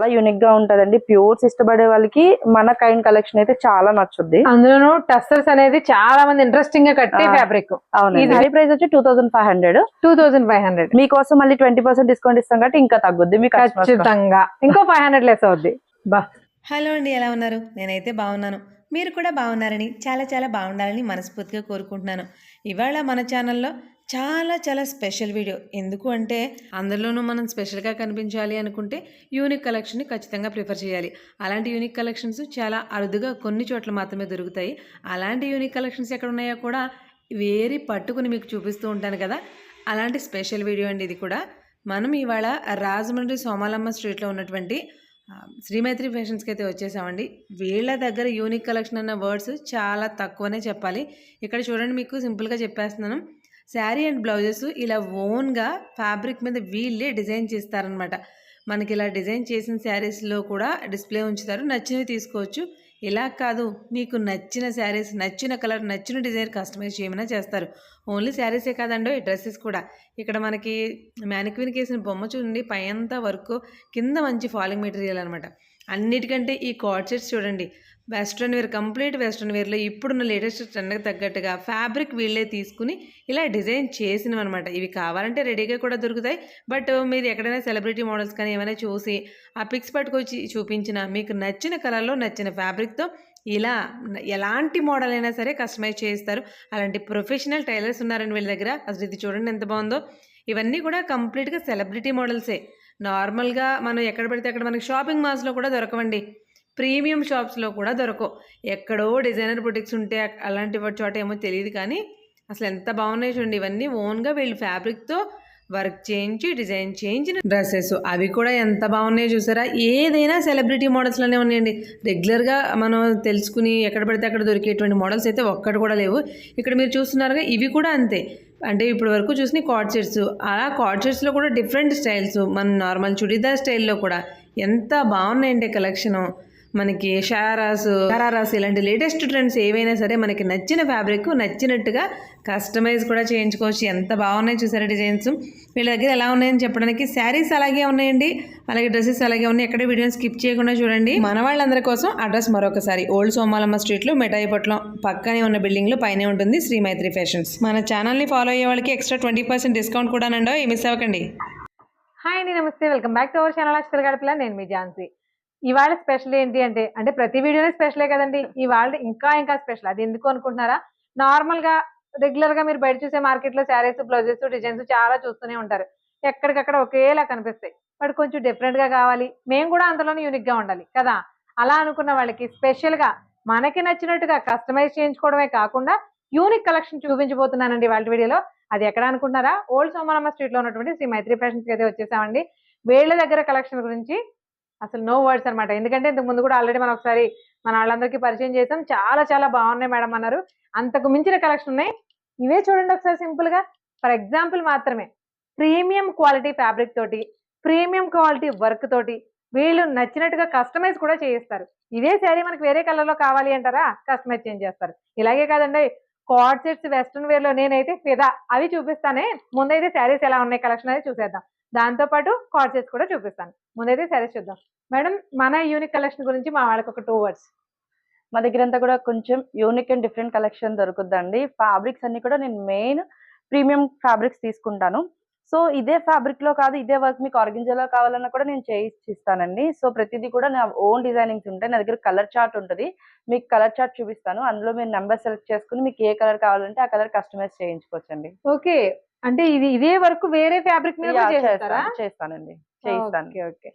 చాలా యూనిక్గా ఉంటదండి. ప్యూర్స్ ఇష్టపడే వాళ్ళకి మన కైండ్ కలెక్షన్ అయితే చాలా నచ్చుద్ది. అందులోను టస్టర్స్ అనేది చాలా మంది ఇంట్రెస్టింగ్గా కట్టే. ఫ్యాబ్రిక్ అవును ఇది- ప్రైస్ వచ్చి two thousand five hundred two thousand five hundred మీకోసం మళ్ళీ ట్వంటీ పర్సెంట్ డిస్కౌంట్ ఇస్తాం కాబట్టి ఇంకా తగ్గుద్ది మీకు ఖచ్చితంగా. ఇంకో ఫైవ్ హండ్రెడ్ లెస్ అవుద్ది. బా. హలో అండి ఎలా ఉన్నారు? నేనైతే బాగున్నాను. మీరు కూడా బాగున్నారని చాలా చాలా బాగుండాలని మనస్ఫూర్తిగా కోరుకుంటున్నాను. ఇవాళ మన ఛానల్లో చాలా చాలా స్పెషల్ వీడియో. ఎందుకు అంటే అందులోనూ మనం స్పెషల్గా కనిపించాలి అనుకుంటే యూనిక్ కలెక్షన్ని ఖచ్చితంగా ప్రిఫర్ చేయాలి. అలాంటి యూనిక్ కలెక్షన్స్ చాలా అరుదుగా కొన్ని చోట్ల మాత్రమే దొరుకుతాయి. అలాంటి యూనిక్ కలెక్షన్స్ ఎక్కడ ఉన్నాయో కూడా వేరి పట్టుకుని మీకు చూపిస్తూ ఉంటాను కదా. అలాంటి స్పెషల్ వీడియో అండి ఇది కూడా. మనం ఇవాళ రాజమండ్రి సోమాలమ్మ స్ట్రీట్లో ఉన్నటువంటి శ్రీమైత్రి ఫ్యాషన్స్కి అయితే వచ్చేసామండి. వీళ్ళ దగ్గర యూనిక్ కలెక్షన్ అన్న వర్డ్స్ చాలా తక్కువనే చెప్పాలి. ఇక్కడ చూడండి మీకు సింపుల్గా చెప్పేస్తున్నాను. శారీ అండ్ బ్లౌజెస్ ఇలా ఓన్గా ఫ్యాబ్రిక్ మీద వీళ్ళే డిజైన్ చేస్తారనమాట మనకి ఇలా డిజైన్ చేసిన శారీస్లో కూడా డిస్ప్లే ఉంచుతారు. నచ్చినవి తీసుకోవచ్చు. ఇలా కాదు మీకు నచ్చిన శారీస్ నచ్చిన కలర్ నచ్చిన డిజైన్ కస్టమైజ్ చేయమని చేస్తారు. ఓన్లీ శారీసే కాదండో డ్రెస్సెస్ కూడా. ఇక్కడ మనకి మ్యానిక్విన్కి వేసిన బొమ్మ చూడండి పైంతా వర్క్ కింద మంచి ఫాలింగ్ మెటీరియల్ అనమాట అన్నిటికంటే ఈ కార్డ్ సెట్స్ చూడండి. వెస్ట్రన్ వేర్ కంప్లీట్ వెస్ట్రన్ వేర్లో ఇప్పుడున్న లేటెస్ట్ ట్రెండ్కి తగ్గట్టుగా ఫ్యాబ్రిక్ వీళ్ళే తీసుకుని ఇలా డిజైన్ చేసినవి అనమాట ఇవి కావాలంటే రెడీగా కూడా దొరుకుతాయి. బట్ మీరు ఎక్కడైనా సెలబ్రిటీ మోడల్స్ కానీ ఏమైనా చూసి ఆ పిక్స్ పట్టుకొచ్చి చూపించిన మీకు నచ్చిన కలర్లో నచ్చిన ఫ్యాబ్రిక్తో ఇలా ఎలాంటి మోడల్ అయినా సరే కస్టమైజ్ చేస్తారు అలాంటి ప్రొఫెషనల్ టైలర్స్ ఉన్నారండి వీళ్ళ దగ్గర. అసలు ఇది చూడండి ఎంత బాగుందో. ఇవన్నీ కూడా కంప్లీట్గా సెలబ్రిటీ మోడల్సే. నార్మల్గా మనం ఎక్కడ పడితే అక్కడ మనకి షాపింగ్ మాల్స్లో కూడా దొరకవండి. ప్రీమియం షాప్స్లో కూడా దొరకవు. ఎక్కడో డిజైనర్ బుటిక్స్ ఉంటే అలాంటి చోట ఏమో తెలియదు కానీ అసలు ఎంత బాగున్నాయి చూడండి. ఇవన్నీ ఓన్గా వీళ్ళు ఫ్యాబ్రిక్తో వర్క్ చేయించి డిజైన్ చేయించిన డ్రెస్సెస్. అవి కూడా ఎంత బాగున్నాయో చూసారా? ఏదైనా సెలబ్రిటీ మోడల్స్లోనే ఉన్నాయండి. రెగ్యులర్గా మనం తెలుసుకుని ఎక్కడ పడితే అక్కడ దొరికేటువంటి మోడల్స్ అయితే ఒక్కటి కూడా లేవు. ఇక్కడ మీరు చూస్తున్నారుగా ఇవి కూడా అంతే. అంటే ఇప్పటి వరకు చూసిన కార్డ్ సెట్స్ అలా కార్డ్ సెట్స్లో కూడా డిఫరెంట్ స్టైల్స్. మన నార్మల్ చుడిదార్ స్టైల్లో కూడా ఎంత బాగున్నాయండి కలెక్షను. మనకి షారాస్ షరారాస్ ఇలాంటి లేటెస్ట్ ట్రెండ్స్ ఏవైనా సరే మనకి నచ్చిన ఫ్యాబ్రిక్ నచ్చినట్టుగా కస్టమైజ్ కూడా చేయించుకోవచ్చు. ఎంత బాగున్నాయి చూసారా డిజైన్స్? వీళ్ళ దగ్గర ఎలా ఉన్నాయని చెప్పడానికి శారీస్ అలాగే ఉన్నాయండి. అలాగే డ్రెస్సెస్ అలాగే ఉన్నాయి. ఎక్కడ వీడియోని స్కిప్ చేయకుండా చూడండి. మన వాళ్ళందరి కోసం అడ్రస్ మరొకసారి. ఓల్డ్ సోమాలమ్మ స్ట్రీట్లో మిఠాయిపట్నం పక్కనే ఉన్న బిల్డింగ్లో పైనే ఉంటుంది శ్రీ మైత్రి ఫ్యాషన్స్. మన ఛానల్ని ఫాలో అయ్యే వాళ్ళకి ఎక్స్ట్రా ట్వంటీ పర్సెంట్ డిస్కౌంట్ కూడా నండో మిస్ అవ్వకండి. హాయ్ అండి నమస్తే. Welcome back to our channel. అక్షర గడపల నేను మీ ఝాన్సీ. ఇవాళ స్పెషల్ ఏంటి అంటే అంటే ప్రతి వీడియోనే స్పెషలే కదండి. ఇవాళ ఇంకా ఇంకా స్పెషల్. అది ఎందుకు అనుకుంటున్నారా? నార్మల్గా రెగ్యులర్గా మీరు బయట చూసే మార్కెట్లో శారీస్ బ్లౌజెస్ డిజైన్స్ చాలా చూస్తూనే ఉంటారు. ఎక్కడికక్కడ ఒకేలా కనిపిస్తాయి. బట్ కొంచెం డిఫరెంట్గా కావాలి. మేము కూడా అందులోనే యూనిక్గా ఉండాలి కదా? అలా అనుకున్న వాళ్ళకి స్పెషల్గా మనకి నచ్చినట్టుగా కస్టమైజ్ చేయించుకోవడమే కాకుండా యూనిక్ కలెక్షన్ చూపించబోతున్నానండి వాళ్ళ వీడియోలో. అది ఎక్కడ అనుకుంటున్నారా? ఓల్డ్ సోమలమ్మ స్ట్రీట్లో ఉన్నటువంటి శ్రీ మైత్రి ఫ్యాషన్స్ అయితే వచ్చేసామండి. వీళ్ళ దగ్గర కలెక్షన్ గురించి అసలు నో వర్డ్స్ అనమాట ఎందుకంటే ఇంతకు ముందు కూడా ఆల్రెడీ మనం ఒకసారి మన వాళ్ళందరికీ పరిచయం చేసాం చాలా చాలా బాగున్నాయి మేడం అన్నారు. అంతకు మించిన కలెక్షన్ ఉన్నాయి. ఇవే చూడండి ఒకసారి సింపుల్గా. ఫర్ ఎగ్జాంపుల్ మాత్రమే. ప్రీమియం క్వాలిటీ ఫ్యాబ్రిక్ తోటి ప్రీమియం క్వాలిటీ వర్క్ తోటి వీళ్ళు నచ్చినట్టుగా కస్టమైజ్ కూడా చేయిస్తారు. ఇదే శారీ మనకి వేరే కలర్లో కావాలి అంటారా? కస్టమైజ్ చేంజ్ చేస్తారు. ఇలాగే కాదండి. కార్డ్ సెట్స్ వెస్ట్రన్ వేర్లో నేనైతే ఫిదా. అవి చూపిస్తానే. ముందైతే శారీస్ ఎలా ఉన్నాయి కలెక్షన్ అనేది చూసేద్దాం. దాంతో పాటు కార్డ్ సెట్స్ కూడా చూపిస్తాను. ముందైతే శారీస్ చూద్దాం. మేడం మన యూనిక్ కలెక్షన్ గురించి మా వాళ్ళకి ఒక టూ వర్డ్స్ మా దగ్గర అంతా కూడా కొంచెం యూనిక్ అండ్ డిఫరెంట్ కలెక్షన్ దొరుకుద్దండి ఫ్యాబ్రిక్స్ అన్ని కూడా నేను మెయిన్ ప్రీమియం ఫ్యాబ్రిక్స్ తీసుకుంటాను. సో ఇదే ఫ్యాబ్రిక్లో కాదు ఇదే వర్క్ మీకు ఆర్గంజాలో కావాలన్నా కూడా నేను చేయిస్తానండి. సో ప్రతిదీ కూడా నా ఓన్ డిజైనింగ్స్ ఉంటాయి నా దగ్గర కలర్ చార్ట్ ఉంటుంది. మీకు కలర్ చార్ట్ చూపిస్తాను. అందులో మీరు నెంబర్ సెలెక్ట్ చేసుకుని మీకు ఏ కలర్ కావాలంటే ఆ కలర్ కస్టమైజ్ చేయించుకోవచ్చండి. ఓకే. అంటే ఇది ఇదే వరకు వేరే ఫ్యాబ్రిక్ మీద చేస్తాను చేస్తానండి. చేయిస్తాను. ఓకే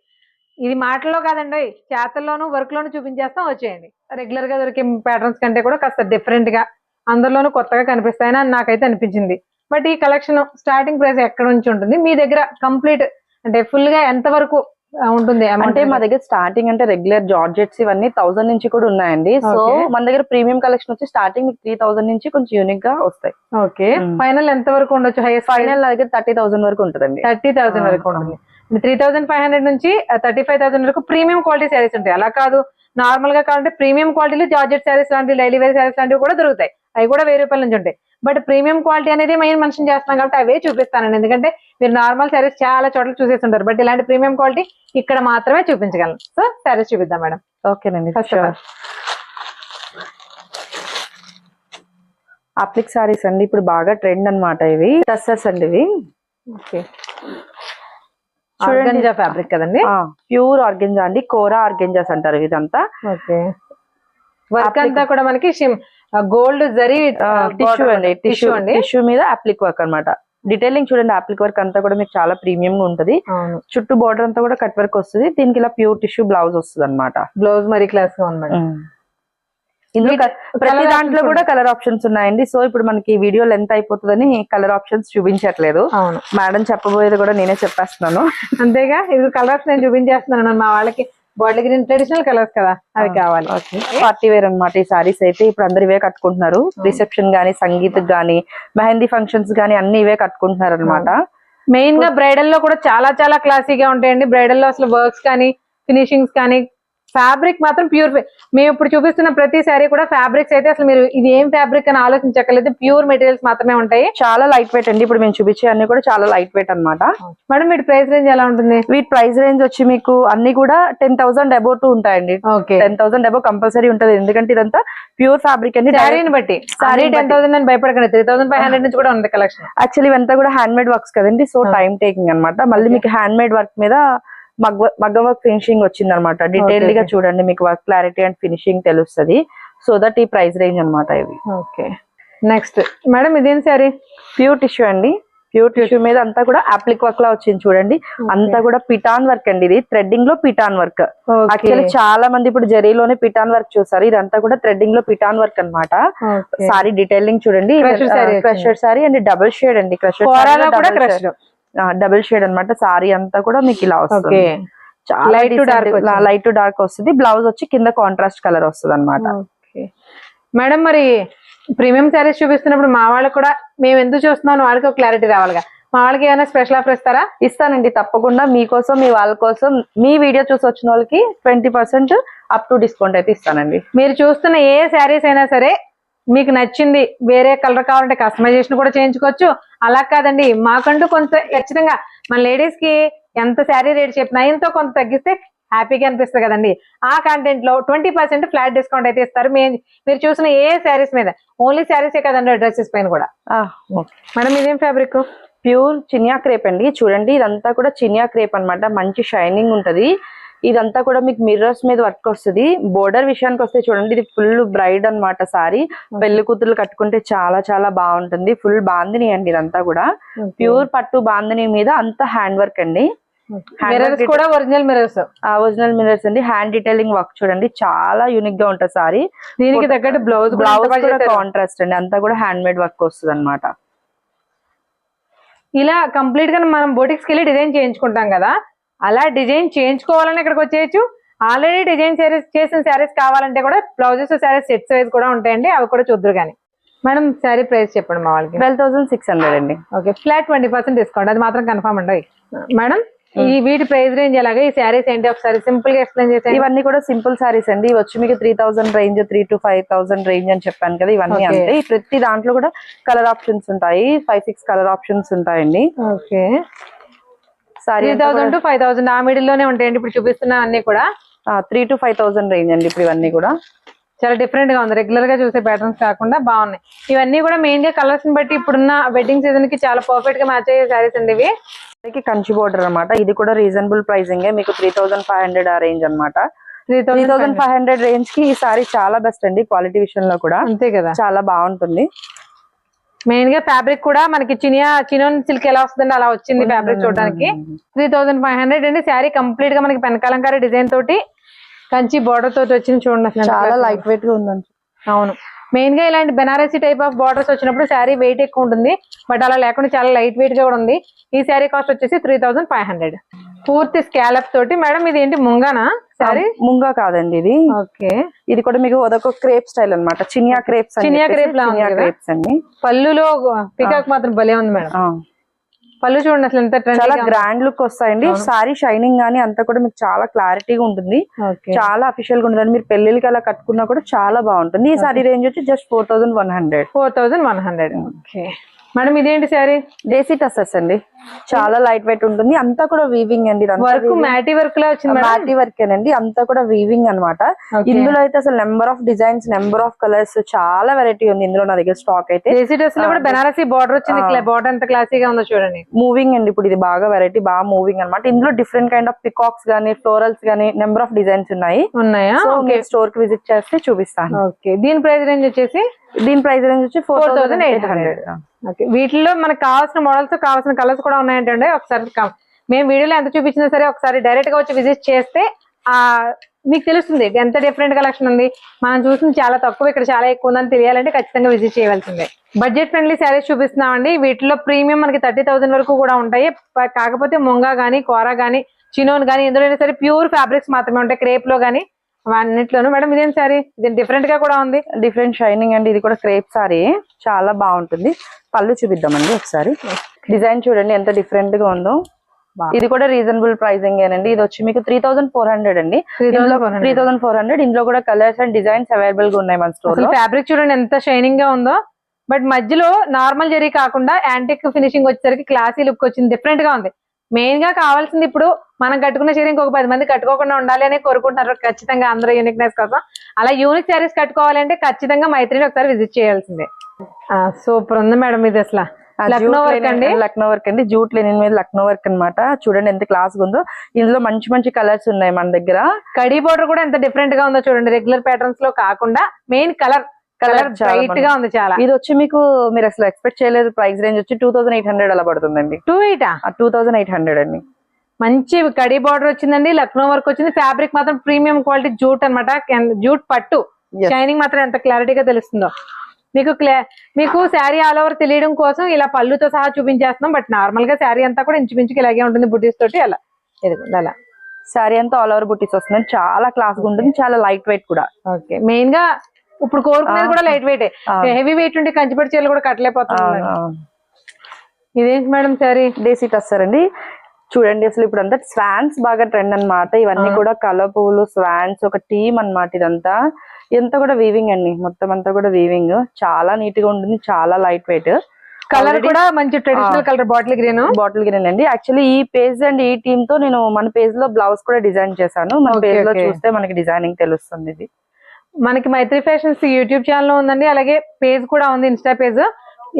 ఇది మాటల్లో కాదండి చేతల్లోనూ వర్క్ లోను చూపించేస్తాం వచ్చేయండి. రెగ్యులర్గా దొరికే ప్యాటర్న్స్ కంటే కూడా కాస్త డిఫరెంట్గా అందరిలోనూ కొత్తగా కనిపిస్తాయని అని నాకైతే అనిపించింది. బట్ ఈ కలెక్షన్ స్టార్టింగ్ ప్రైస్ ఎక్కడ నుంచి ఉంటుంది? మీ దగ్గర కంప్లీట్ అంటే ఫుల్గా ఎంత వరకు ఉంటుంది. అంటే మా దగ్గర. స్టార్టింగ్ అంటే రెగ్యులర్ జార్జెట్స్ ఇవన్నీ థౌసండ్ నుంచి కూడా ఉన్నాయండి. సో. మన దగ్గర ప్రీమియం కలెక్షన్ వచ్చి స్టార్టింగ్ త్రీ థౌసండ్ నుంచి కొంచెం యూనిక్గా వస్తాయి. ఓకే. ఫైనల్ ఎంత వరకు ఉండొచ్చు? హైయెస్ట్ ఫైనల్ దగ్గర థర్టీ థౌసండ్ వరకు ఉంటుందండి. థర్టీ థౌసండ్ ఆ, వరకు ఉంటుంది. త్రీ థౌసండ్ ఫైవ్ హండ్రెడ్ నుంచి థర్టీ ఫైవ్ థౌసండ్ వరకు ప్రీమియం క్వాలిటీ శారీస్ ఉంటాయి. అలా కాదు. నార్మల్గా కావాలంటే ప్రీమియం క్వాలిటీలో జార్జెట్ శారీస్ లాంటి డైలీ వేర్ శారీస్ లాంటివి కూడా దొరుకుతాయి. అవి కూడా వెయ్యి రూపాయల నుంచి ఉంటాయి. బట్ ప్రీమియం క్వాలిటీ అనేది మెయిన్ మెన్షన్ చేస్తున్నాం కాబట్టి అవే చూపిస్తానండి. ఎందుకంటే మీరు నార్మల్ శారీస్ చాలా చోట్ల చూసేస్తుంటారు. బట్ ఇలాంటి ప్రీమియం క్వాలిటీ ఇక్కడ మాత్రమే చూపించగలను. సో శారీస్ చూపిద్దాం మేడం. ఓకేనండి. ఫస్ట్ అప్లిక్ సారీస్ అండి. ఇప్పుడు బాగా ట్రెండ్ అన్నమాట ఇవి. టస్సర్స్ అండి ఇవి. ఓకే. ఆర్గంజా ఫ్యాబ్రిక్ కదండి? ప్యూర్ ఆర్గెంజా అండి. కోరా ఆర్గెంజాస్ అంటారు ఇదంతా. ఓకే వర్క్ అంతా కూడా మనకి గోల్డ్ జరీ టిష్యూ అండి టిష్యూ అండి. టిష్యూ మీద అప్లిక్ వర్క్ అన్నమాట. డీటెయిలింగ్ చూడండి అప్లిక్ వర్క్ అంతా కూడా మీకు చాలా ప్రీమియం గా ఉంటది. చుట్టూ బోర్డర్ అంతా కూడా కట్ వర్క్ వస్తుంది. దీనికి ఇలా ప్యూర్ టిష్యూ బ్లౌజ్ వస్తుంది అనమాట బ్లౌజ్ మరీ క్లాస్గా ఉంది మేడం ఇందులో ప్రతి దాంట్లో కూడా కలర్ ఆప్షన్స్ ఉన్నాయండి. సో ఇప్పుడు మనకి వీడియో లెంత్ అయిపోతుందని కలర్ ఆప్షన్స్ చూపించట్లేదు. అవును. మేడం చెప్పబోయేది కూడా నేనే చెప్పేస్తున్నాను. అంతేగా? ఇది కలర్స్ నేను చూపించేస్తున్నాను. మా వాళ్ళకి బాటిల్ గ్రీన్ ట్రెడిషనల్ కలర్స్ కదా అవి కావాలి. పార్టీ వేర్ అన్నమాట ఈ సారీస్ అయితే ఇప్పుడు అందరు ఇవే కట్టుకుంటున్నారు. రిసెప్షన్ గానీ సంగీత్ గానీ మెహందీ ఫంక్షన్స్ గానీ అన్ని ఇవే కట్టుకుంటున్నారు అనమాట మెయిన్గా బ్రైడల్లో కూడా చాలా చాలా క్లాసీగా ఉంటాయండి. బ్రైడల్లో అసలు వర్క్స్ కానీ ఫినిషింగ్స్ కానీ ఫ్యాబ్రిక్ మాత్రం ప్యూర్ మేము ఇప్పుడు చూపిస్తున్న ప్రతి సారీ కూడా ఫ్యాబ్రిక్స్ అయితే అసలు మీరు ఇది ఏం ఫ్యాబ్రిక్ అని ఆలోచించక్కర్లేదు. ప్యూర్ మెటీరియల్స్ మాత్రమే ఉంటాయి. చాలా లైట్ వెయిట్ అండి. ఇప్పుడు మేము చూపించే అన్ని కూడా చాలా లైట్ వెయిట్ అన్నమాట. మేడం వీటి ప్రైస్ రేంజ్ ఎలా ఉంటుంది? వీటి ప్రైస్ రేంజ్ వచ్చి మీకు అన్ని కూడా టెన్ థౌసండ్ అబౌవ్ టు ఉంటాయండి. Okay. Ten thousand above compulsory ఉంటది. ఎందుకంటే ఇదంతా ప్యూర్ ఫ్యాబ్రిక్ అండి. శారీని బట్టి. సారీ టెన్ థౌసండ్ అని భయపడకండి. త్రీ థౌసండ్ ఫైవ్ హండ్రెడ్ నుంచి కూడా ఉంది కలెక్షన్ యాక్చువల్లీ ఇవంతా కూడా హ్యాండ్ మేడ్ వర్క్స్ కదండి సో. టైం టేకింగ్ అన్నమాట. మళ్ళీ. మీకు హ్యాండ్ మేడ్ వర్క్ మీద మగ్గ మగ్గ వర్క్ ఫినిషింగ్ వచ్చింది అనమాట డీటెయిల్డ్గా. చూడండి మీకు వర్క్ క్లారిటీ అండ్ ఫినిషింగ్ తెలుస్తుంది. సో దట్ ఈ ప్రైస్ రేంజ్ అన్నమాట ఇవి. ఓకే నెక్స్ట్ మేడం ఇదేం సారీ ప్యూర్ టిష్యూ అండి. ప్యూర్ టిష్యూ మీద అంతా కూడా అప్లిక్ వర్క్ లా వచ్చింది చూడండి. అంతా కూడా పిటాన్ వర్క్ అండి ఇది. థ్రెడ్డింగ్లో పిటాన్ వర్క్ యాక్చువల్లీ చాలా మంది ఇప్పుడు జరీలోనే పిటాన్ వర్క్ చూసారు ఇదంతా కూడా థ్రెడ్డింగ్లో పిటాన్ వర్క్ అన్నమాట. సారీ డీటెయిలింగ్ చూడండి. Crusher saree and. Double shade అండి క్రషర్ క్రష్ డబుల్ షేడ్ అన్నమాట సారీ అంతా కూడా మీకు ఇలా వస్తుంది. to dark వచ్చింది. లైట్ టు డార్క్ వస్తుంది. బ్లౌజ్ వచ్చి కింద కాంట్రాస్ట్ కలర్ వస్తుంది అనమాట ఓకే. మేడం మరి ప్రీమియం శారీస్ చూపిస్తున్నప్పుడు మా వాళ్ళకి కూడా మేము ఎందుకు చూస్తున్నాం వాళ్ళకి ఒక క్లారిటీ రావాలిగా. మా వాళ్ళకి ఏమైనా స్పెషల్ ఆఫర్ ఇస్తారా? ఇస్తానండి తప్పకుండా. మీకోసం మీ వాళ్ళ కోసం మీ వీడియో చూసి వచ్చిన వాళ్ళకి twenty percent up to discount అయితే ఇస్తానండి. మీరు చూస్తున్న ఏ శారీస్ అయినా సరే మీకు నచ్చింది వేరే కలర్ కావాలంటే కస్టమైజేషన్ కూడా చేయించుకోవచ్చు. అలా కాదండి మాకంటూ కొంత ఖచ్చితంగా మన లేడీస్కి ఎంత శారీ రేట్ చెప్పినా ఎంతో కొంత తగ్గిస్తే హ్యాపీగా అనిపిస్తుంది కదండి. ఆ కంటెంట్లో ట్వంటీ పర్సెంట్ ఫ్లాట్ డిస్కౌంట్ అయితే ఇస్తారు. మీరు చూసిన ఏ శారీస్ మీద ఓన్లీ శారీసే కదండి డ్రెస్సెస్ పైన కూడా. మేడం ఇదేం ఫ్యాబ్రిక్ ప్యూర్ చినియా క్రేప్ అండి. చూడండి ఇదంతా కూడా చినియా క్రేప్ అన్నమాట. మంచి షైనింగ్ ఉంటది. ఇదంతా కూడా మీకు మిర్రర్స్ మీద వర్క్ వస్తుంది. బోర్డర్ విషయానికి వస్తే చూడండి ఇది ఫుల్ బ్రైడ్ అన్నమాట సారీ పెళ్ళి కూతురు కట్టుకుంటే చాలా చాలా బాగుంటుంది. ఫుల్ బాందిని అండి ఇదంతా కూడా. ప్యూర్ పట్టు బాందిని మీద అంతా హ్యాండ్ వర్క్ అండి work కూడా ఒరిజినల్ మిరర్స్ ఒరిజినల్ మిరర్స్ అండి. హ్యాండ్ డీటెయిలింగ్ వర్క్ చూడండి చాలా యూనిక్గా ఉంటుంది సారీ దీనికి తగ్గట్టు బ్లౌజ్ బ్లౌజ్ కాంట్రాస్ట్ అండి. అంతా కూడా హ్యాండ్ మేడ్ వర్క్ వస్తుంది అనమాట ఇలా కంప్లీట్గా మనం బోటిక్స్కి వెళ్ళి డిజైన్ చేయించుకుంటాం కదా. అలా డిజైన్ చేయించుకోవాలని ఇక్కడికి వచ్చేయచ్చు. ఆల్రెడీ డిజైన్ శారీస్ చేసిన శారీస్ కావాలంటే కూడా బ్లౌజెస్ శారీస్ సెట్స్ వైజ్ కూడా ఉంటాయండి. అవి కూడా చూద్దరు కానీ మేడం శారీ ప్రైస్ చెప్పండి మా వాళ్ళకి. ట్వెల్వ్ థౌసండ్ సిక్స్ హండ్రెడ్ అండి. Okay. Flat twenty percent discount అది మాత్రం కన్ఫర్మ్ అండి మేడం ఈ వీటి ప్రైస్ రేంజ్ ఎలాగా? ఈ శారీస్ ఏంటి? ఒకసారి సింపుల్గా ఎక్స్ప్లెయిన్ చేసేయండి. ఇవన్నీ కూడా సింపుల్ సారీస్ అండి. ఇవి వచ్చి మీకు three thousand range three to five thousand range అని చెప్పాను కదా ఇవన్నీ. అంతే. ఈ ప్రతి దాంట్లో కూడా కలర్ ఆప్షన్స్ ఉంటాయి. ఫైవ్ సిక్స్ కలర్ ఆప్షన్స్ ఉంటాయండి. Okay. Saree three thousand to five thousand ఆ మిడిల్లోనే ఉంటాయండి. ఇప్పుడు చూపిస్తున్న అన్ని కూడా three to five thousand range అండి ఇప్పుడు ఇవన్నీ కూడా. చాలా డిఫరెంట్గా ఉంది. రెగ్యులర్గా చూసే ప్యాటర్న్స్ కాకుండా బాగున్నాయి. ఇవన్నీ కూడా మెయిన్గా కలర్స్ని బట్టి ఇప్పుడున్న వెడ్డింగ్ సీజన్కి చాలా పర్ఫెక్ట్గా మ్యాచ్ అయ్యే శారీస్ అండి ఇవి. మనకి కంచి బోర్డర్ అన్నమాట. ఇది కూడా రీజనబుల్ ప్రైసింగ్ మీకు త్రీ థౌసండ్ ఫైవ్ హండ్రెడ్ ఆ రేంజ్ అనమాట త్రీ థౌసండ్ ఫైవ్ హండ్రెడ్ రేంజ్కి ఈ సారీ చాలా బెస్ట్ అండి క్వాలిటీ విషయంలో కూడా. అంతే కదా. చాలా బాగుంటుంది. మెయిన్గా ఫ్యాబ్రిక్ కూడా మనకి చినియా చినోన్ సిల్క్ ఎలా వస్తుందండి అలా వచ్చింది ఫ్యాబ్రిక్ చూడడానికి. త్రీ థౌసండ్ ఫైవ్ హండ్రెడ్ అండి. శారీ కంప్లీట్గా మనకి పెనకాలంకారీ డిజైన్ తోటి కంచి బోర్డర్ తోటి వచ్చింది చూడండి చాలా లైట్ వెయిట్గా ఉందండి. అవును. మెయిన్గా ఇలాంటి బెనారసీ టైప్ ఆఫ్ బార్డర్స్ వచ్చినప్పుడు శారీ వెయిట్ ఎక్కువ ఉంటుంది. బట్ అలా లేకుండా చాలా లైట్ వెయిట్గా కూడా ఉంది. ఈ శారీ కాస్ట్ వచ్చేసి త్రీ థౌసండ్ ఫైవ్ హండ్రెడ్. పూర్తి స్కాలప్ తోటి. మేడం ఇది ఏంటి ముంగానా? శారీ ముంగా కాదండి ఇది. ఓకే. ఇది కూడా మీకు అదొక క్రేప్ స్టైల్ అన్నమాట. చినియా క్రేప్స్ చినియా కదా? క్రేప్స్ అండి పళ్ళులో పికాక్ మాత్రం భలే ఉంది మేడం. పళ్ళు చూడండి అసలు ఎంత చాలా గ్రాండ్ లుక్ వస్తాయండి. సారీ షైనింగ్ గానీ అంతా కూడా మీకు చాలా క్లారిటీగా ఉంటుంది. చాలా అఫీషియల్గా ఉంటుంది మీరు పెళ్ళికి అలా కట్టుకున్నా కూడా చాలా బాగుంటుంది. ఈ సారీ రేంజ్ వచ్చి just four thousand one hundred four thousand one hundred okay. Madam ఇదేంటి శారీ? డేసీ టసెస్ అండి. చాలా లైట్ వెయిట్ ఉంటుంది. అంతా కూడా వీవింగ్ అండి. వర్క్ మ్యాటీ వర్క్ లా వచ్చింది మ్యాటి వర్క్ అండి అంతా కూడా వీవింగ్ అన్నమాట. Okay. ఇందులో అయితే అసలు number of designs number of colours చాలా వెరైటీ ఉంది ఇందులో నా దగ్గర స్టాక్ అయితే. దేశీ డ్రెస్లో కూడా బెనారసీ బార్డర్ వచ్చింది. బార్డర్ ఎంత క్లాసీగా ఉందో చూడండి. మూవింగ్ అండి ఇప్పుడు ఇది బాగా వెరైటీ బాగా మూవింగ్ అన్నమాట. ఇందులో డిఫరెంట్ కైండ్ ఆఫ్ పికాక్స్ గానీ ఫ్లోరల్స్ గానీ నెంబర్ ఆఫ్ డిజైన్స్ ఉన్నాయి. ఉన్నాయా? స్టోర్కి విజిట్ చేస్తే చూపిస్తాను. ఓకే దీని ప్రైస్ రేంజ్ వచ్చేసి? దీని ప్రైస్ రేంజ్ వచ్చి four thousand eight 4,800. Hundred okay. వీటిలో మనకు కావాల్సిన మోడల్స్ కావాల్సిన కలర్స్ కూడా ఉన్నాయంటే ఒకసారి మేము వీడియోలో ఎంత చూపించినా సరే ఒకసారి డైరెక్ట్గా వచ్చి విజిట్ చేస్తే ఆ మీకు తెలుస్తుంది. ఎంత డిఫరెంట్ కలెక్షన్ ఉంది. మనం చూసింది చాలా తక్కువ ఇక్కడ చాలా ఎక్కువ ఉందని తెలియాలంటే ఖచ్చితంగా విజిట్ చేయవలసిందే. బడ్జెట్ ఫ్రెండ్లీ శారీస్ చూపిస్తున్నామండి. వీటిలో ప్రీమియం మనకి థర్టీ థౌసండ్ వరకు కూడా ఉంటాయి. కాకపోతే ముంగా గానీ కోరా గానీ చినోన్ గానీ ఎందులో సరే ప్యూర్ ఫ్యాబ్రిక్స్ మాత్రమే ఉంటాయి. క్రేప్లో గానీ అన్నిట్లోనూ మేడం ఇదేం శారీ? ఇది డిఫరెంట్గా కూడా ఉంది. డిఫరెంట్ షైనింగ్ అండి. ఇది కూడా క్రేప్ సారీ చాలా బాగుంటుంది. పళ్ళు చూపిద్దామండి ఒకసారి. డిజైన్ చూడండి ఎంత డిఫరెంట్గా ఉందో. ఇది కూడా రీజనబుల్ ప్రైసింగ్ ఏనండి. ఇది వచ్చి మీకు త్రీ థౌసండ్ ఫోర్ హండ్రెడ్ అండి. 3,400. త్రీ థౌసండ్ ఫోర్ హండ్రెడ్ ఇందులో కూడా కలర్స్ అండ్ డిజైన్స్ అవైలబుల్గా ఉన్నాయి మన స్టోర్ ఫ్యాబ్రిక్ చూడండి ఎంత షైనింగ్గా ఉందో. బట్ మధ్యలో నార్మల్ జరీ కాకుండా యాంటిక్ ఫినిషింగ్ వచ్చేసరికి క్లాసీ లుక్ వచ్చింది. డిఫరెంట్గా ఉంది. మెయిన్గా కావాల్సింది ఇప్పుడు మనం కట్టుకున్న చీర ఇంకొక పది మంది కట్టుకోకుండా ఉండాలి అని కోరుకుంటున్నారు ఖచ్చితంగా అందరూ యూనిక్నెస్ కోసం. అలా యూనిక్ శారీస్ కట్టుకోవాలంటే ఖచ్చితంగా మైత్రిని ఒకసారి విజిట్ చేయాల్సిందే. సూపర్ ఉంది మేడం ఇది అసలు. లక్నో వర్క్ అండి. లక్నో వర్క్ అండి. జూట్ లెనిన్ మీద లక్నో వర్క్ అన్నమాట. చూడండి ఎంత క్లాస్ ఉందో. ఇందులో మంచి మంచి కలర్స్ ఉన్నాయి మన దగ్గర. కడీ బోర్డర్ కూడా ఎంత డిఫరెంట్గా ఉందో చూడండి. రెగ్యులర్ ప్యాటర్న్స్లో కాకుండా మెయిన్ కలర్ కలర్ బ్రైట్గా ఉంది చాలా. ఇది వచ్చి మీకు మీరు అసలు ఎక్స్పెక్ట్ చేయలేదు ప్రైస్ రేంజ్ వచ్చి టూ థౌసండ్ ఎయిట్ హండ్రెడ్ అలా పడుతుందండి. టూ ఎయిటా టూ థౌసండ్ ఎయిట్ హండ్రెడ్ అండి. మంచి కడీ బార్డర్ వచ్చిందండి లక్నో వర్క్ వచ్చింది. ఫ్యాబ్రిక్ మాత్రం ప్రీమియం క్వాలిటీ జూట్ అన్నమాట. జూట్ పట్టు. షైనింగ్ మాత్రం ఎంత క్లారిటీగా తెలుస్తుందో. మీకు క్లా మీకు శారీ ఆల్ ఓవర్ తెలియడం కోసం ఇలా పళ్ళుతో సహా చూపించేస్తున్నాం. బట్ నార్మల్గా శారీ అంతా కూడా ఇంచుమించుకి ఇలాగే ఉంటుంది బుడ్డీస్ తోటి అలా. ఇదిగోండి అలా. శారీ అంతా ఆల్ ఓవర్ బుట్టీస్ వస్తుంది చాలా క్లాస్గా ఉంటుంది చాలా లైట్ వెయిట్ కూడా. ఓకే మెయిన్గా ఇప్పుడు కోరుకునేది. కూడా లైట్ వెయిట్. హెవీ వెయిట్ ఉంటే కంచిపట్టి చీరలు కూడా కట్టలేకపోతుంది ఇదేంటి మేడం శారీ డేసీ టస్సర్ అండి. చూడండి అసలు ఇప్పుడు అంతా స్వాన్స్ బాగా ట్రెండ్ అన్నమాట. ఇవన్నీ. కూడా కలర్ పువ్వులు స్వాన్స్ ఒక టీమ్ అన్నమాట ఇదంతా. ఎంత కూడా వీవింగ్ అండి. మొత్తం అంతా కూడా వీవింగ్ చాలా నీట్గా ఉంటుంది చాలా లైట్ వెయిట్ కలర్ కూడా మంచి traditional colour bottle green bottle green అండి. యాక్చువల్లీ ఈ పేజ్ అండ్ ఈ టీమ్తో నేను మన పేజ్లో బ్లౌజ్ కూడా డిజైన్ చేశాను. మన పేజ్లో. చూస్తే మనకి డిజైనింగ్ తెలుస్తుంది ఇది. మనకి మైత్రి ఫ్యాషన్స్ యూట్యూబ్ ఛానల్ ఉందండి. అలాగే పేజ్ కూడా ఉంది ఇన్స్టా పేజ్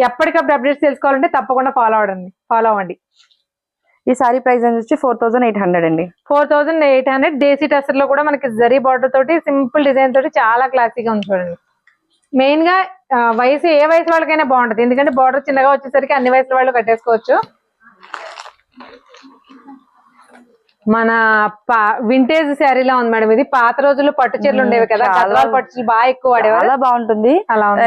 ఎప్పటికప్పుడు అప్డేట్స్ తెలుసుకోవాలంటే తప్పకుండా ఫాలో అవ్వండి. ఫాలో అవ్వండి. ఈ సారీ ప్రైస్ వచ్చి ఫోర్ థౌసండ్ ఎయిట్ హండ్రెడ్ అండి. Four thousand eight hundred desi టస్టర్లో కూడా మనకి జరీ బార్డర్ తోటి సింపుల్ డిజైన్ తోటి చాలా క్లాసీగా ఉంది చూడండి. మెయిన్గా వయసు ఏ వయసు వాళ్ళకైనా బాగుంటది. ఎందుకంటే బార్డర్ చిన్నగా వచ్చేసరికి అన్ని వయసుల వాళ్ళు కట్టేసుకోవచ్చు. మన వింటేజ్ శారీలా ఉంది మేడం ఇది. పాత రోజుల్లో పట్టు చీరలు ఉండేవి కదా. గద్వాల పట్టు చీరలు బాగా ఎక్కువ వాడేవారు చాలా బాగుంటుంది.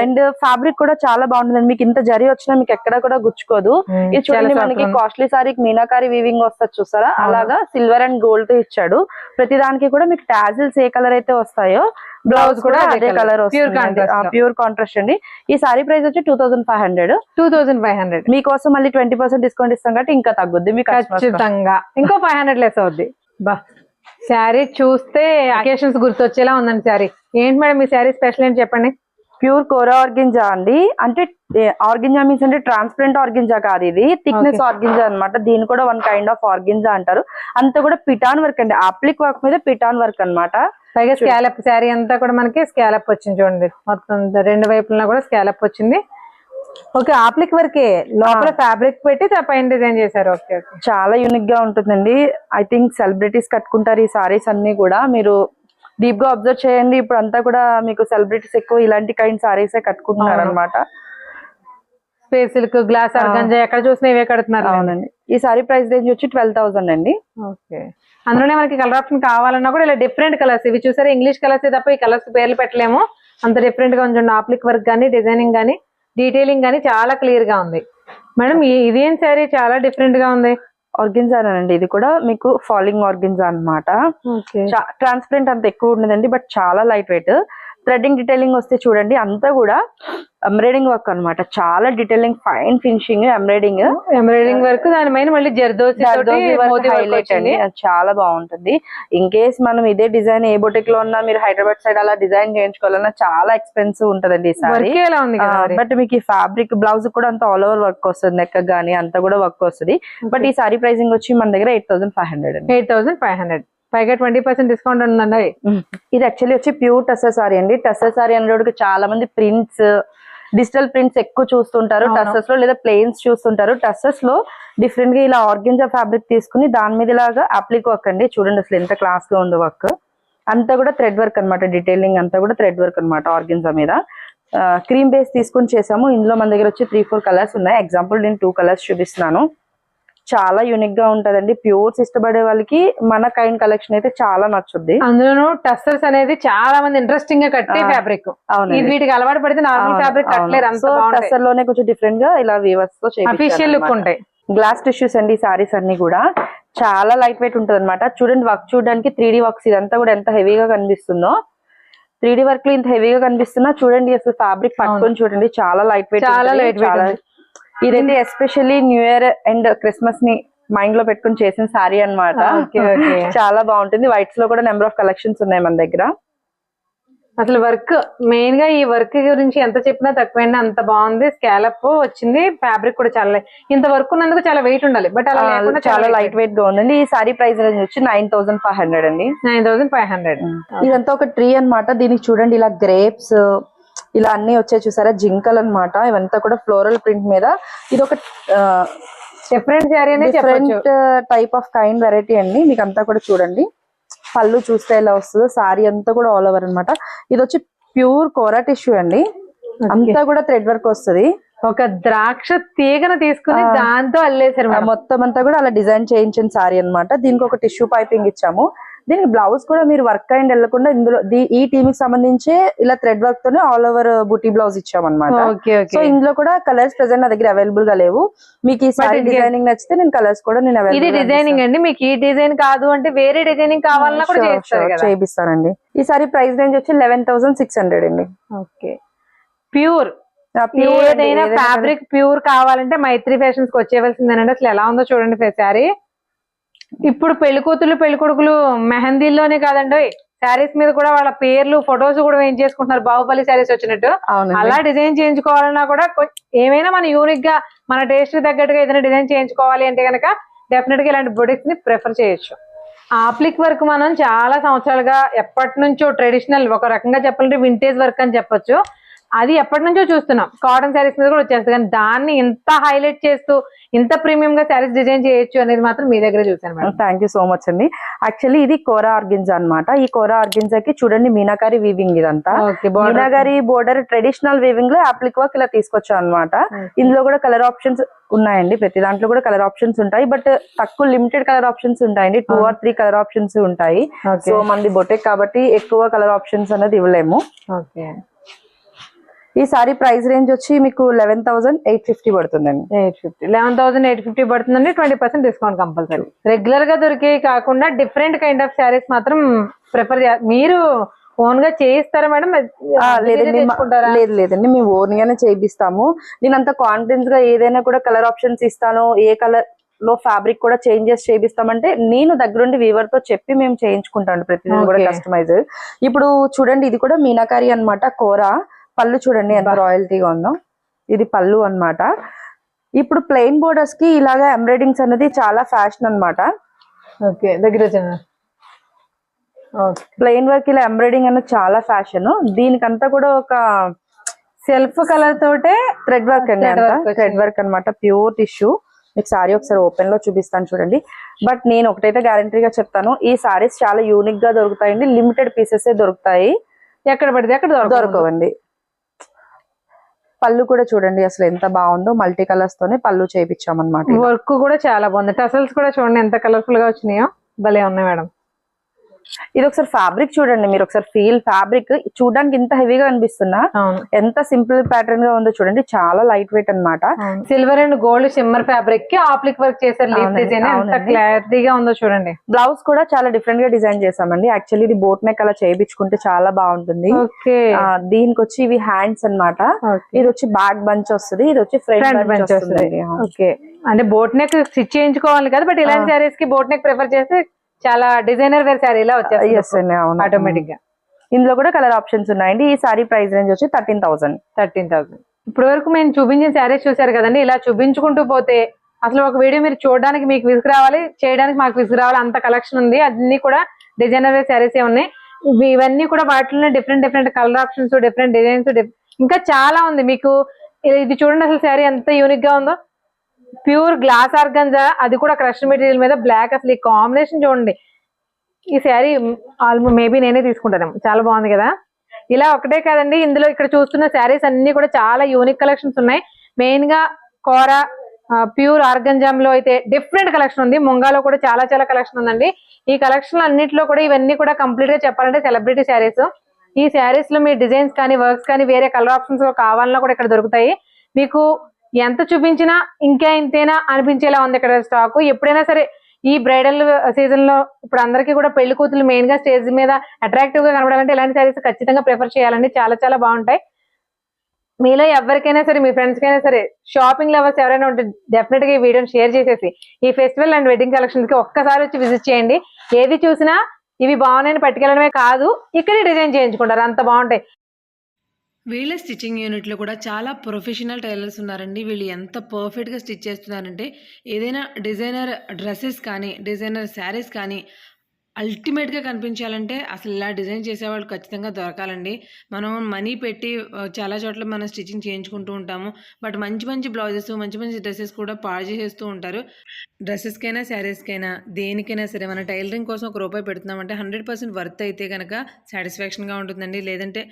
అండ్ ఫ్యాబ్రిక్ కూడా చాలా బాగుంటుంది. మీకు ఇంత జరి వచ్చినా మీకు ఎక్కడ కూడా గుచ్చుకోదు. ఇది చూడండి మనకి. కాస్ట్లీ సారీకి మీనాకారి వీవింగ్ వస్తుంది చూసారా. అలాగా సిల్వర్ అండ్ గోల్డ్తో ఇచ్చాడు. ప్రతి దానికి కూడా మీకు టాజిల్స్ ఏ కలర్ అయితే వస్తాయో బ్లౌజ్ కూడా అదే కలర్ వస్తుంది. ప్యూర్ కాంట్రాస్ట్ అండి ఈ సారీ ప్రైస్ వచ్చి two thousand five hundred two thousand five hundred మీకోసం మళ్ళీ ట్వంటీ పర్సెంట్ డిస్కౌంట్ ఇస్తాం కాబట్టి ఇంకా తగ్గుద్ది మీకు ఖచ్చితంగా. ఇంకో ఫైవ్ హండ్రెడ్ లెస్ అవుద్ది. బా. శారీ చూస్తే అకేషన్స్ గుర్తొచ్చేలా ఉందండి శారీ ఏంటి మేడం మీ శారీ స్పెషల్ ఏంటి చెప్పండి? ప్యూర్ కోరా ఆర్గింజా అండి. అంటే ఆర్గింజా మీన్స్ అంటే ట్రాన్స్పరెంట్ ఆర్గింజా కాదు ఇది. థిక్నెస్. ఆర్గింజా అన్నమాట. దీని కూడా వన్ కైండ్ ఆఫ్ ఆర్గింజా అంటారు. అంత కూడా పిటాన్ వర్క్ అండి. అప్లిక్ వర్క్ మీద పిటాన్ వర్క్ అన్నమాట. పైగా స్కాలప్ శారీ అంతా కూడా మనకి స్కాలప్ వచ్చింది చూడండి. మొత్తం రెండు వైపులా కూడా స్కాలప్ వచ్చింది. ఓకే ఆప్లిక్ వరకే లోపల ఫ్యాబ్రిక్ పెట్టి పైన డిజైన్ చేశారు. ఓకే చాలా యూనిక్గా ఉంటుందండి. ఐ థింక్ సెలబ్రిటీస్ కట్టుకుంటారు ఈ సారీస్ అన్ని కూడా. మీరు డీప్గా అబ్జర్వ్ చేయండి. ఇప్పుడు అంతా కూడా మీకు సెలబ్రిటీస్ ఎక్కువ ఇలాంటి కైండ్ సారీస్ కట్టుకుంటున్నారు. అనమాట స్పేస్ సిల్క్ గ్లాస్ ఆర్గంజా ఎక్కడ చూసినా ఇవే కడుతున్నారు. అవునండి. ఈ సారీ ప్రైస్ రేంజ్ వచ్చి ట్వెల్వ్ థౌసండ్ అండి. ఓకే. అందులోనే మనకి కలర్ ఆప్షన్ కావాలన్నా కూడా ఇలా డిఫరెంట్ కలర్స్ ఇవి చూసారా? ఇంగ్లీష్ కలర్స్ తప్ప ఈ కలర్స్ పేర్లు పెట్టలేము. అంత డిఫరెంట్గా ఉంచండి. ఆప్లిక్ వర్క్ కానీ డిజైనింగ్ కానీ డీటెయిలింగ్ కానీ చాలా క్లియర్గా ఉంది. మేడం ఇదేం శారీ చాలా డిఫరెంట్గా ఉంది. ఆర్గిన్జా అండి ఇది కూడా మీకు ఫాలింగ్ ఆర్గిన్జా అన్నమాట. ఓకే. ట్రాన్స్పరెంట్ అంత ఎక్కువ ఉండదండి బట్ చాలా లైట్ వెయిట్. థ్రెడ్డింగ్ డీటెయిలింగ్ వస్తే చూడండి అంతా కూడా ఎంబ్రాయిడింగ్ వర్క్ అన్నమాట. చాలా detailing fine finishing embroidering embroidering work దాని పైన మళ్ళీ జర్దోసి హైలైట్ అండి. చాలా బాగుంటుంది. ఇన్ కేస్ మనం ఇదే డిజైన్ ఏ బొటిక్లో ఉన్నా మీరు హైదరాబాద్ సైడ్ అలా డిజైన్ చేయించుకోవాలన్నా చాలా ఎక్స్పెన్సివ్ ఉంటదండి ఈ సారీ వర్క్ ఎలా ఉంది కదా మరి? బట్ మీకు ఈ ఫ్యాబ్రిక్ బ్లౌజ్ కూడా అంత ఆల్ ఓవర్ వర్క్ వస్తుంది నెక్ గానీ అంతా కూడా వర్క్ వస్తుంది. బట్ ఈ సారీ ప్రైసింగ్ వచ్చి మన దగ్గర eight thousand five hundred eight thousand five hundred పైగా ట్వంటీ పర్సెంట్ డిస్కౌంట్ ఉందండి. ఇది యాక్చువల్లీ వచ్చి ప్యూర్ టస్సర్ సారీ అండి. టస్సర్ సారీ అనేటికి చాలా మంది ప్రింట్స్ డిజిటల్ ప్రింట్స్ ఎక్కువ చూస్తుంటారు. అవును. టస్సర్స్లో లేదా ప్లెయిన్స్ చూస్తుంటారు. టస్సర్స్లో డిఫరెంట్గా ఇలా ఆర్గెంజా ఫ్యాబ్రిక్ తీసుకుని దాని మీద ఇలాగా అప్లిక్ వర్క్ అండి. చూడండి అసలు ఎంత క్లాస్గా ఉందో వర్క్ అంతా కూడా థ్రెడ్ వర్క్ అన్నమాట. డీటెయిలింగ్ అంతా కూడా థ్రెడ్ వర్క్ అన్నమాట ఆర్గెన్జా మీద. క్రీమ్ బేస్ తీసుకుని చేసాము. ఇందులో మన దగ్గర వచ్చి త్రీ ఫోర్ కలర్స్ ఉన్నాయి. ఎగ్జాంపుల్ నేను టూ కలర్స్ చూపిస్తున్నాను. చాలా యూనిక్గా ఉంటదండి. ప్యూర్స్ ఇష్టపడే వాళ్ళకి మన కైండ్ కలెక్షన్ అయితే చాలా నచ్చుద్ది. అందులోను టస్టర్స్ అనేది చాలా మంది ఇంట్రెస్టింగ్గా కట్టే. ఫ్యాబ్రిక్ వీటికి అలవాటు పడితే నార్మల్ ఫ్యాబ్రిక్ కట్టలేరు టస్సర్లోనే కొంచెం డిఫరెంట్గా ఇలా వీవర్స్తో అఫీషియల్ లుక్ ఉంటాయి. గ్లాస్ టిష్యూస్ అండి ఈ సారీస్ అన్ని కూడా. చాలా లైట్ వెయిట్ ఉంటుంది అనమాట చూడండి వర్క్ చూడడానికి త్రీ డి వర్క్స్ ఇదంతా కూడా ఎంత హెవీగా కనిపిస్తుందో. త్రీ డి వర్క్లో ఇంత హెవీగా కనిపిస్తున్నా చూడండి అసలు ఫ్యాబ్రిక్ పట్టుకొని చూడండి చాలా లైట్ వెయిట్ చాలా light weight ఇదైతే ఎస్పెషల్లీ న్యూ ఇయర్ అండ్ క్రిస్మస్ని మైండ్లో పెట్టుకుని చేసిన సారీ okay. చాలా బాగుంటుంది. వైట్స్లో కూడా నెంబర్ ఆఫ్ కలెక్షన్స్ ఉన్నాయి మన దగ్గర. అసలు వర్క్ మెయిన్గా ఈ వర్క్ గురించి ఎంత చెప్పినా తక్కువైనా అంత బాగుంది. స్కాలప్ వచ్చింది. ఫ్యాబ్రిక్ కూడా చాలా. ఇంత వర్క్ ఉన్నందుకు చాలా వెయిట్ ఉండాలి. బట్ అలా చాలా లైట్ వెయిట్గా ఉందండి. ఈ సారీ ప్రైస్ రేంజ్ వచ్చి నైన్ థౌసండ్ ఫైవ్ హండ్రెడ్ అండి. Nine thousand five hundred. ఇదంతా ఒక ట్రీ అన్నమాట. దీనికి చూడండి ఇలా గ్రేప్స్ ఇలా అన్ని వచ్చాయి చూసారా? జింకల్ అన్నమాట. ఇవంతా కూడా ఫ్లోరల్ ప్రింట్ మీద. ఇది ఒక different different type of kind variety అండి. మీకు అంతా కూడా చూడండి. పళ్ళు చూస్తే ఎలా వస్తుందో సారీ అంతా కూడా ఆల్ ఓవర్ అన్నమాట. ఇది వచ్చి ప్యూర్ కోరా టిష్యూ అండి అంతా కూడా థ్రెడ్ వర్క్ వస్తది. ఒక ద్రాక్ష తీగను తీసుకుని. దాంతో అల్లేసారు. మొత్తం అంతా కూడా అలా డిజైన్ చేయించిన సారీ అన్నమాట. దీనికి ఒక టిష్యూ పైపింగ్ ఇచ్చాము. దీనికి బ్లౌజ్ కూడా మీరు వర్క్ అండ్ వెళ్ళకుండా ఇందులో ఈ టీమ్కి సంబంధించి ఇలా థ్రెడ్ వర్క్ తోనే ఆల్ ఓవర్ బుటీ బ్లౌజ్ ఇచ్చామన్నమాట. ఓకే సో ఇందులో కూడా కలర్స్ ప్రెసెంట్ నా దగ్గర అవైలబుల్గా లేవు. మీకు ఈ సారీ డిజైనింగ్ నచ్చితే నేను కలర్స్ కూడా నేను ఇది డిజైనింగ్ అండి. మీకు ఈ డిజైన్ కాదు అంటే వేరే డిజైనింగ్ కావాలన్నా కూడా చేయిస్తానండి. ఈ సారీ ప్రైస్ రేంజ్ వచ్చి లెవెన్ థౌసండ్ సిక్స్ హండ్రెడ్ అండి. ఓకే. ప్యూర్. ఏదైనా ఫ్యాబ్రిక్ ప్యూర్ కావాలంటే మైత్రి ఫ్యాషన్స్కి వచ్చేవలసిందేనండి అసలు ఎలా ఉందో చూడండి శారీ. ఇప్పుడు పెళ్ళి కూతురు పెళ్ళి కొడుకులు మెహందీల్లోనే కాదండి శారీస్ మీద కూడా వాళ్ళ పేర్లు ఫొటోస్ కూడా వేయించేసుకుంటున్నారు బాహుబలి శారీస్ వచ్చినట్టు. అలా డిజైన్ చేయించుకోవాలన్నా కూడా కొ- ఏమైనా మన యూనిక్గా మన టేస్ట్ తగ్గట్టుగా ఏదైనా డిజైన్ చేయించుకోవాలి అంటే కనుక డెఫినెట్గా ఇలాంటి బొటిక్స్ని ప్రిఫర్ చేయొచ్చు. ఆప్లిక్ వర్క్ మనం చాలా సంవత్సరాలుగా ఎప్పటి నుంచో ట్రెడిషనల్ ఒక రకంగా చెప్పాలంటే వింటేజ్ వర్క్ అని చెప్పొచ్చు. అది ఎప్పటి నుంచో చూస్తున్నాం. కాటన్ శారీస్ మీద కూడా వచ్చేస్తుంది. కానీ దాన్ని ఇంత హైలైట్ చేస్తూ ఇంత ప్రీమియం గా శారీస్ డిజైన్ చేయొచ్చు అనేది మాత్రం మీ దగ్గర చూసాను madam. Thank you so much అండి. యాక్చువల్లీ ఇది కోరా ఆర్గిన్జా అన్నమాట. ఈ కోరా ఆర్గిన్జాకి చూడండి మీనాకారి వీవింగ్ ఇదంతా. ఓకే మీనాగారి బోర్డర్ ట్రెడిషనల్ వీవింగ్లో అప్లిక్ వర్క్ ఇలా తీసుకొచ్చాం అనమాట ఇందులో కూడా కలర్ ఆప్షన్స్ ఉన్నాయండి. ప్రతి దాంట్లో కూడా కలర్ ఆప్షన్స్ ఉంటాయి. బట్ తక్కువ లిమిటెడ్ కలర్ ఆప్షన్స్ ఉంటాయండి. Two or three colour options ఉంటాయి. సో మనది బొటెక్ కాబట్టి ఎక్కువ కలర్ ఆప్షన్స్ అనేది ఇవ్వలేము. ఓకే ఈ సారీ ప్రైస్ రేంజ్ వచ్చి మీకు లెవెన్ థౌసండ్ ఎయిట్ ఫిఫ్టీ పడుతుందండి. Eight fifty eleven thousand eight fifty పడుతుందండి. ట్వంటీ పర్సెంట్ డిస్కౌంట్ కంపల్సరీ రెగ్యులర్గా దొరికే కాకుండా డిఫరెంట్ కైండ్ ఆఫ్ శారీస్ మాత్రం ప్రిఫర్ మీరు ఓన్గా చేయిస్తారా మేడం? లేదు లేదండి. మేము ఓన్ గానే చేయిస్తాము. నేను అంత కాన్ఫిడెన్స్గా ఏదైనా కూడా కలర్ ఆప్షన్స్ ఇస్తాను ఏ కలర్లో ఫ్యాబ్రిక్ కూడా చేంజెస్ చేపిస్తామంటే నేను దగ్గరుండి వీవర్తో చెప్పి మేము చేయించుకుంటాను ప్రతిదీ కూడా. కస్టమైజ్ ఇప్పుడు చూడండి ఇది కూడా మీనాకారి అన్నమాట కూర. పళ్ళు చూడండి ఎంత రాయల్టీగా ఉందో. ఇది పళ్ళు అన్నమాట. ఇప్పుడు ప్లెయిన్ బోర్డర్స్కి ఇలాగా ఎంబ్రాయిడింగ్స్ అనేది చాలా ఫ్యాషన్ అన్నమాట. ఓకే దగ్గర ప్లెయిన్ వర్క్ ఇలా ఎంబ్రాయిడింగ్ అనేది చాలా ఫ్యాషన్ దీనికంతా కూడా ఒక సెల్ఫ్ కలర్ తోటే థ్రెడ్ వర్క్ అండి. థ్రెడ్ వర్క్ అన్నమాట. ప్యూర్ టిష్యూ మీకు సారీ ఒకసారి ఓపెన్లో చూపిస్తాను చూడండి. బట్ నేను ఒకటైతే గ్యారంటీగా చెప్తాను. ఈ సారీస్ చాలా యూనిక్గా దొరుకుతాయండి. లిమిటెడ్ పీసెస్ దొరుకుతాయి. ఎక్కడ పడితే అక్కడ దొరకవండి. పళ్ళు కూడా చూడండి అసలు ఎంత బాగుందో. మల్టీ కలర్స్ తోనే పళ్ళు చేయించామన్నమాట వర్క్ కూడా చాలా బాగుంది. టసల్స్ కూడా చూడండి ఎంత కలర్ఫుల్గా వచ్చినాయో. భలే ఉన్నాయి మేడం. ఇది ఒకసారి ఫ్యాబ్రిక్ చూడండి మీరు ఒకసారి ఫీల్ ఫ్యాబ్రిక్ చూడడానికి ఇంత హెవీగా అనిపిస్తున్నా. ఎంత సింపుల్ ప్యాటర్న్గా ఉందో చూడండి చాలా లైట్ వెయిట్ అన్నమాట. సిల్వర్ అండ్ గోల్డ్ షిమ్మర్ ఫ్యాబ్రిక్కి ఆప్లిక్ వర్క్ చేశారు. క్లారిటీగా ఉందో చూడండి. బ్లౌజ్ కూడా చాలా డిఫరెంట్గా డిజైన్ చేసామండి యాక్చువల్లీ ఇది బోట్ నెక్ అలా చేయించుకుంటే చాలా బాగుంటుంది. దీనికి వచ్చి ఇవి హ్యాండ్స్ అన్నమాట. ఇది వచ్చి బ్యాక్ బంచ్ వస్తుంది ఇది వచ్చి ఫ్రంట్ బెంచ్ వస్తుంది. ఓకే. అంటే బోట్ నెక్ స్టిచ్ చేయించుకోవాలి కదా బట్ ఇలాంటి ఆ. శారీస్కి బోట్ నెక్ ప్రిఫర్ చేస్తే చాలా డిజైనర్ వేర్ శారీ ఇలా ఎస్ వచ్చేస్తుంది ఆటోమేటిక్గా. ఇందులో కూడా కలర్ ఆప్షన్స్ ఉన్నాయండి. ఈ సారీ ప్రైస్ రేంజ్ వచ్చి థర్టీన్ థౌసండ్. Thirteen thousand. ఇప్పటి వరకు మేము చూపించిన శారీస్ చూసారు కదండి ఇలా చూపించుకుంటూ పోతే అసలు ఒక వీడియో మీరు చూడడానికి మీకు విసుగు రావాలి చేయడానికి మాకు విసుగు రావాలి అంత కలెక్షన్ ఉంది. అన్ని కూడా డిజైనర్ వేర్ శారీస్ ఉన్నాయి. ఇవి- ఇవన్నీ కూడా వాటిలో different different colour options different designs ఇంకా చాలా ఉంది. మీకు ఇది- ఇది చూడండి అసలు శారీ ఎంత యూనిక్గా ఉందో. ప్యూర్ గ్లాస్ ఆర్గంజా అది కూడా క్రష్ మెటీరియల్ మీద బ్లాక్ అసలు ఈ కాంబినేషన్ చూడండి. ఈ శారీ ఆల్మో మేబీ నేనే తీసుకుంటాను. చాలా బాగుంది కదా? ఇలా ఒకటే కాదండి ఇందులో ఇక్కడ చూస్తున్న శారీస్ అన్ని కూడా చాలా యూనిక్ కలెక్షన్స్ ఉన్నాయి. మెయిన్గా కోర ప్యూర్ ఆర్గంజామ్లో అయితే డిఫరెంట్ కలెక్షన్ ఉంది. ముంగాలో కూడా చాలా చాలా కలెక్షన్ ఉందండి. ఈ కలెక్షన్ అన్నిటిలో కూడా ఇవన్నీ కూడా కంప్లీట్గా చెప్పాలంటే సెలబ్రిటీ శారీస్. ఈ శారీస్లో మీ డిజైన్స్ కానీ వర్క్స్ కానీ వేరే కలర్ ఆప్షన్స్ కావాలన్నా కూడా ఇక్కడ దొరుకుతాయి. మీకు ఎంత చూపించినా ఇంకా ఇంతేనా అనిపించేలా ఉంది ఇక్కడ స్టాక్ ఎప్పుడైనా సరే ఈ బ్రైడల్ సీజన్లో ఇప్పుడు అందరికీ కూడా పెళ్ళి కూతురు మెయిన్గా స్టేజ్ మీద అట్రాక్టివ్గా కనబడాలంటే ఇలాంటి శారీస్ ఖచ్చితంగా ప్రిఫర్ చేయాలండి. చాలా చాలా బాగుంటాయి. మీలో ఎవరికైనా సరే మీ ఫ్రెండ్స్ కైనా సరే షాపింగ్ లవర్స్ ఎవరైనా ఉంటే డెఫినెట్గా ఈ వీడియోని షేర్ చేసేసి ఈ ఫెస్టివల్ అండ్ వెడ్డింగ్ కలెక్షన్స్కి ఒక్కసారి వచ్చి విజిట్ చేయండి. ఏది చూసినా ఇవి బాగున్నాయని పట్టుకెళ్ళడమే కాదు ఇక్కడే డిజైన్ చేయించుకుంటారు. అంత బాగుంటాయి. వీళ్ళ స్టిచ్చింగ్ యూనిట్లో కూడా చాలా ప్రొఫెషనల్ టైలర్స్ ఉన్నారండి. వీళ్ళు ఎంత పర్ఫెక్ట్గా స్టిచ్ చేస్తున్నారంటే ఏదైనా డిజైనర్ డ్రెస్సెస్ కానీ డిజైనర్ శారీస్ కానీ అల్టిమేట్గా కనిపించాలంటే అసలు ఇలా డిజైన్ చేసేవాళ్ళు ఖచ్చితంగా దొరకాలండి. మనం మనీ పెట్టి చాలా చోట్ల మనం స్టిచ్చింగ్ చేయించుకుంటూ ఉంటాము. బట్ మంచి మంచి బ్లౌజెస్ మంచి మంచి డ్రెస్సెస్ కూడా పాడు చేసేస్తూ ఉంటారు. డ్రెస్సెస్కైనా శారీస్కైనా దేనికైనా సరే మన టైలరింగ్ కోసం ఒక రూపాయి పెడుతున్నామంటే హండ్రెడ్ పర్సెంట్ వర్త్ అయితే కనుక సాటిస్ఫాక్షన్గా ఉంటుందండి. లేదంటే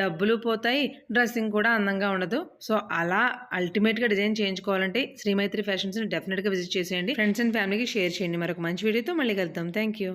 డబ్బులు పోతాయి డ్రెస్సింగ్ కూడా అందంగా ఉండదు. సో అలా అల్టిమేట్గా డిజైన్ చేయించుకోవాలంటే శ్రీమైత్రి ఫ్యాషన్స్ని డెఫినెట్గా విజిట్ చేసేయండి. ఫ్రెండ్స్ అండ్ ఫ్యామిలీకి షేర్ చేయండి. మరొక మంచి వీడియోతో మళ్ళీ కలుద్దాం. Thank you